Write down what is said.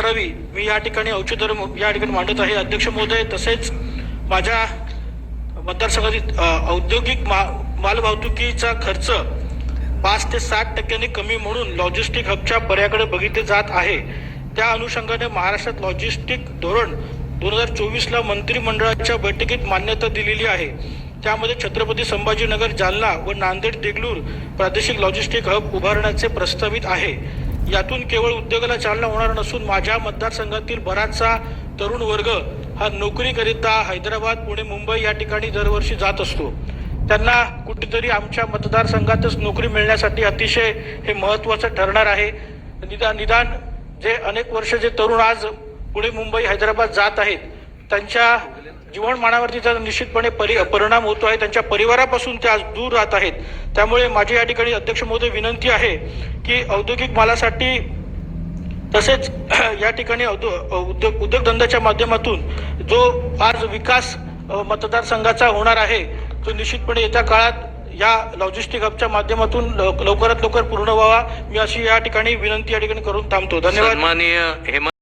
करावी मी या ठिकाणी औचित्य या ठिकाणी मांडत आहे. अध्यक्ष महोदय तसेच माझ्या मतदारसंघातील औद्योगिक मा मालवाहतुकीचा खर्च पाच ते साठ टक्क्यांनी कमी म्हणून लॉजिस्टिक हबच्या पर्याकडे बघितले जात आहे. त्या अनुषंगाने महाराष्ट्रात लॉजिस्टिक धोरण दोन हजार चोवीसला मंत्रिमंडळाच्या बैठकीत मान्यता दिलेली आहे. त्यामध्ये छत्रपती संभाजीनगर जालना व नांदेड देगलूर प्रादेशिक लॉजिस्टिक हब उभारण्याचे प्रस्तावित आहे. यातून केवळ उद्योगाला चालना होणार नसून माझ्या मतदारसंघातील बराचसा तरुण वर्ग हा नोकरीकरिता हैदराबाद पुणे मुंबई या ठिकाणी दरवर्षी जात असतो. त्यांना कुठेतरी आमच्या मतदारसंघातच नोकरी मिळण्यासाठी अतिशय हे महत्त्वाचं ठरणार आहे. निदान निदान जे अनेक वर्ष जे तरुण आज पुणे मुंबई हैदराबाद जात आहेत त्यांच्या जीवनमानावरती त्याचा निश्चितपणे परि परिणाम होतो आहे. त्यांच्या परिवारापासून ते आज दूर राहत आहेत. त्यामुळे माझी या ठिकाणी अध्यक्ष महोदय विनंती आहे की औद्योगिक मालासाठी तसेच या ठिकाणी उद्योग उद्योगधंद्याच्या माध्यमातून जो आज विकास मतदारसंघाचा होणार आहे तो निश्चितपणे येत्या काळात या लॉजिस्टिक हबच्या माध्यमातून लव- लवकरात लवकर पूर्ण व्हावा. मी अशी या ठिकाणी विनंती या ठिकाणी करून थांबतो. धन्यवाद. माननीय हेमंत